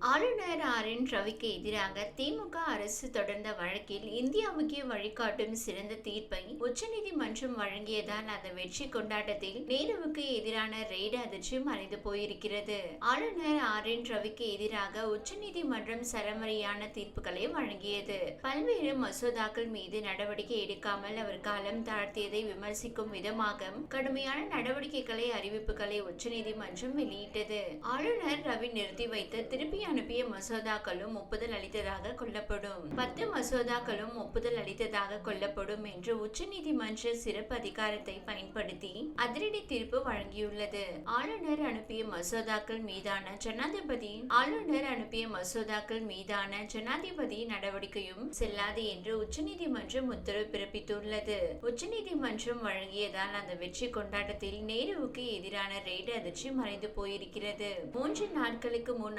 ஆளுநர் R N ரவிக்கு எதிராக திமுக அரசு தொடர்ந்த வழக்கில் இந்தியாவுக்கே வழிகாட்டும் சிறந்த தீர்ப்பை உச்சநீதிமன்றம் வழங்கியதால் அந்த வெற்றி கொண்டாட்டத்தில் நேருவுக்கு எதிரான ரெய்டு அதிர்ச்சி மறைந்து போயிருக்கிறது. ஆளுநர் ஆர் என் ரவிக்கு எதிராக உச்சநீதிமன்றம் சரமரியான தீர்ப்புகளை வழங்கியது. பல்வேறு மசோதாக்கள் மீது நடவடிக்கை எடுக்காமல் அவர் காலம் தாழ்த்தியதை விமர்சிக்கும் விதமாக கடுமையான நடவடிக்கைகளை அறிவிப்புகளை உச்சநீதிமன்றம் வெளியிட்டது. ஆளுநர் ரவி நிறுத்தி வைத்த திருப்பி அனுப்பிய மசோதாக்களும் ஒப்புதல் அளித்ததாக கொள்ளப்படும். பத்து மசோதாக்களும் ஒப்புதல் அளித்ததாக கொள்ளப்படும் என்று உச்சநீதிமன்ற சிறப்பு அதிகாரத்தை பயன்படுத்தி அதிரடி தீர்ப்பு வழங்கியுள்ளது. ஆளுநர் அனுப்பிய மசோதாக்கள் மீதான ஜனாதிபதி ஆளுநர் அனுப்பிய மசோதாக்கள் மீதான ஜனாதிபதி நடவடிக்கையும் செல்லாது என்று உச்சநீதிமன்றம் உத்தரவு பிறப்பித்துள்ளது. உச்சநீதிமன்றம் வழங்கியதால் அந்த வெற்றி கொண்டாட்டத்தில் நேருவுக்கு எதிரான ரெய்டு அதிர்ச்சி மறைந்து போயிருக்கிறது. மூன்று நாட்களுக்கு முன்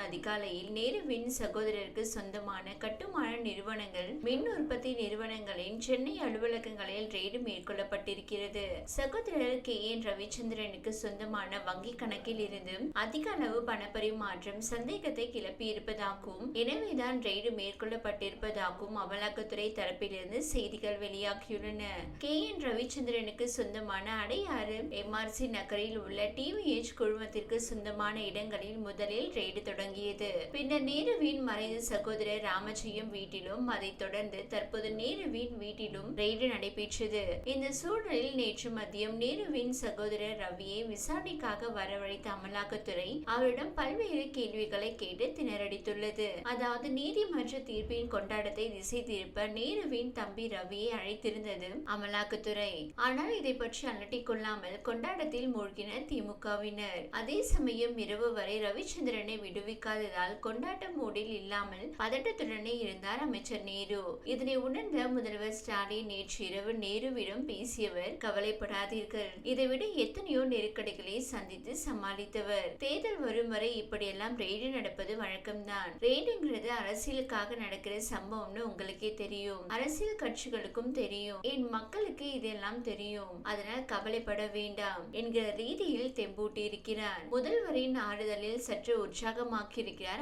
அதிகாலையில் நேருவின் சகோதரருக்கு சொந்தமான கட்டுமான நிறுவனங்கள் மின் உற்பத்தி நிறுவனங்களின் சென்னை அலுவலகங்களில் ரெய்டு மேற்கொள்ளப்பட்டிருக்கிறது. சகோதரர் கே. என். ரவிச்சந்திரனுக்கு சொந்தமான வங்கி கணக்கில் இருந்து அதிக அளவு பணப்பரிமாற்றம் சந்தேகத்தை கிளப்பியிருப்பதாகவும் எனவேதான் ரெய்டு மேற்கொள்ளப்பட்டிருப்பதாகவும் அமலாக்கத்துறை தரப்பிலிருந்து செய்திகள் வெளியாகியுள்ளன. கே. என். ரவிச்சந்திரனுக்கு சொந்தமான அடையாறு எம்ஆர்சி நகரில் உள்ள டிவிஎச் குழுமத்திற்கு சொந்தமான இடங்களில் முதலில் ரெய்டு தொடங்கியது. பின்னர் நேருவின் மறைந்த சகோதரர் ராமஜெயம் வீட்டிலும் அதைத் தொடர்ந்து தற்போது நேருவின் வீட்டிலும் ரெய்டு நடைபெற்றது. இந்த சூழலில் நேற்று மதியம் நேருவின் சகோதரர் ரவியை விசாரணைக்காக வரவழைத்த அமலாக்கத்துறை அவரிடம் பல்வேறு கேள்விகளை கேட்டு திணறடித்துள்ளது. அதாவது நீதிமன்ற தீர்ப்பின் கொண்டாட்டத்தை திசை திருப்ப நேருவின் தம்பி ரவியை அழைத்திருந்தது அமலாக்கத்துறை. ஆனால் இதை பற்றி அலட்டிக் கொள்ளாமல் கொண்டாட்டத்தில் மூழ்கினர் திமுகவினர் அதே சமயம் இரவு வரை ரவிச்சந்திரனை விடுவிக்காததால் கொண்டாட்ட மூடில் இல்லாமல் பதட்டத்துடனே இருந்தார் அமைச்சர் நேரு. இதனை உணர்ந்த முதல்வர் ஸ்டாலின் நேற்று இரவு நேருவிடம் பேசியவர் கவலைப்படாதீர்கள். இதைவிட எத்தனையோ நெருக்கடிகளை சந்தித்து சமாளித்தவர். தேர்தல் வரும் வரை இப்படியெல்லாம் ரெய்டு நடப்பது வழக்கம்தான். ரெய்டுங்கிறது அரசியலுக்காக நடக்கிற சம்பவம்னு உங்களுக்கே தெரியும். அரசியல் கட்சிகளுக்கும் தெரியும். என் மக்களுக்கு இதெல்லாம் தெரியும். அதனால் கவலைப்பட வேண்டாம் என்கிற ரீதியில் தெம்பூட்டி இருக்கிறார் முதல்வரின் ஆறுதலில் சற்று உற்சாகமாக்கி இருக்கிறார்